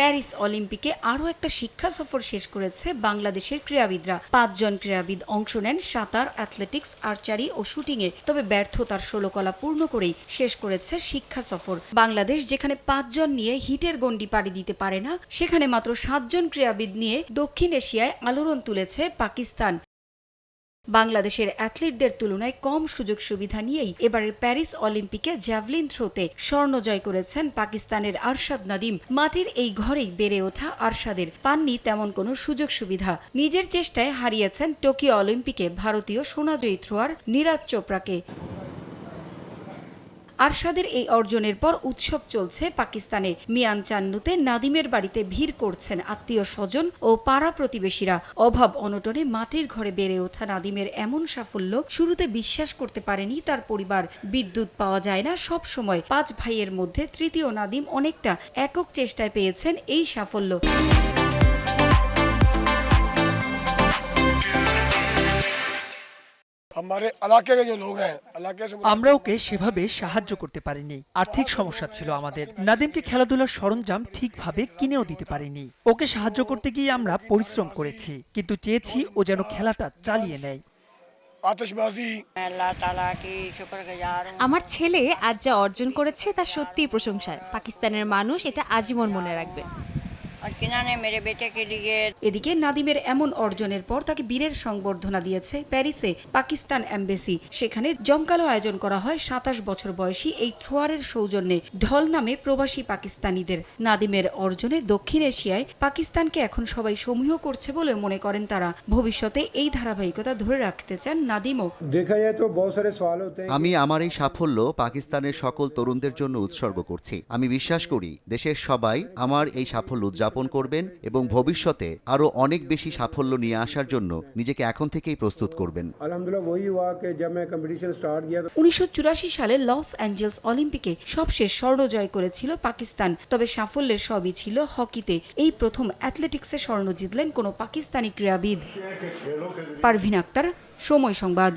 Paris অলিম্পিকে আরও একটা শিক্ষা সফর শেষ করেছে বাংলাদেশের ক্রীড়াবিদরা। পাঁচজন ক্রীড়াবিদ অংশ নেন সাঁতার, অ্যাথলেটিক্স, আর্চারি ও শুটিংয়ে। তবে ব্যর্থতার ষোলকলা পূর্ণ করেই শেষ করেছে শিক্ষা সফর। বাংলাদেশ যেখানে পাঁচজন নিয়ে হিটের গণ্ডি পাড়ি দিতে পারে না, সেখানে মাত্র সাতজন ক্রীড়াবিদ নিয়ে দক্ষিণ এশিয়ায় আলোড়ন তুলেছে পাকিস্তান। বাংলাদেশের অ্যাথলিটদের তুলনায় কম সুযোগ সুবিধা নিয়েই এবারের প্যারিস অলিম্পিকে জ্যাভলিন থ্রোতে স্বর্ণ জয় করেছেন পাকিস্তানের আরশাদ নাদিম। মাটির এই ঘরেই বেড়ে ওঠা আরশাদের পাননি তেমন কোনো সুযোগ সুবিধা। নিজের চেষ্টায় হারিয়েছেন টোকিও অলিম্পিকে ভারতীয় সোনাজয়ী থ্রোয়ার নীরাজ চোপড়াকে। আরশাদের এই অর্জনের পর উৎসব চলছে পাকিস্তানে। মিয়ান চান্নুতে নাদিমের বাড়িতে ভিড় করছেন আত্মীয় স্বজন ও পাড়া প্রতিবেশীরা। অভাব অনটনে মাটির ঘরে বেড়ে ওঠা নাদিমের এমন সাফল্য শুরুতে বিশ্বাস করতে পারেনি তার পরিবার। বিদ্যুৎ পাওয়া যায় না সব সময়। পাঁচ ভাইয়ের মধ্যে তৃতীয় নাদিম অনেকটা একক চেষ্টায় পেয়েছেন এই সাফল্য। আমরা ওকে সেভাবে সাহায্য করতে পারিনি। আর্থিক সমস্যা ছিল আমাদের। নাদিমকে খেলাধুলার সরঞ্জাম ঠিকভাবে কিনেও দিতে পারিনি। ওকে সাহায্য করতে গিয়ে আমরা পরিশ্রম করেছি কিন্তু চেয়েছি ও যেন খেলাটা চালিয়ে নেয়। আমার ছেলে আজ যা অর্জন করেছে তা সত্যিই প্রশংসার। পাকিস্তানের মানুষ এটা আজীবন মনে রাখবে। এদিকে নাদিমের এমন অর্জনের পর তাকে বীরের সংবর্ধনা দিয়েছে প্যারিসে পাকিস্তান এম্বেসি। সেখানে জমকালো আয়োজন করা হয় সাতাশ বছর বয়সী এই থ্রোয়ারের সৌজন্যে। ঢল নামে প্রবাসী পাকিস্তানিদের। নাদিমের অর্জনে দক্ষিণ এশিয়ায় পাকিস্তানকে এখন সবাই সমূহ করছে বলে মনে করেন তারা। ভবিষ্যতে এই ধারাবাহিকতা ধরে রাখতে চান নাদিমও। দেখা যায় তো আমি আমার এই সাফল্য পাকিস্তানের সকল তরুণদের জন্য উৎসর্গ করছি। আমি বিশ্বাস করি দেশের সবাই আমার এই সাফল্য উদযাপন স্থাপন করবেন এবং ভবিষ্যতে আরও অনেক বেশি সাফল্য নিয়ে আসার জন্য নিজেকে এখন থেকেই প্রস্তুত করবেন। উনিশশো সালে লস অ্যাঞ্জেলস অলিম্পিকে সবশেষ স্বর্ণ জয় করেছিল পাকিস্তান তবে সাফল্যের সবই ছিল হকিতে। এই প্রথম অ্যাথলেটিক্সে স্বর্ণ জিতলেন কোনো পাকিস্তানি ক্রীড়াবিদ। পারভিন আক্তার সময় সংবাদ।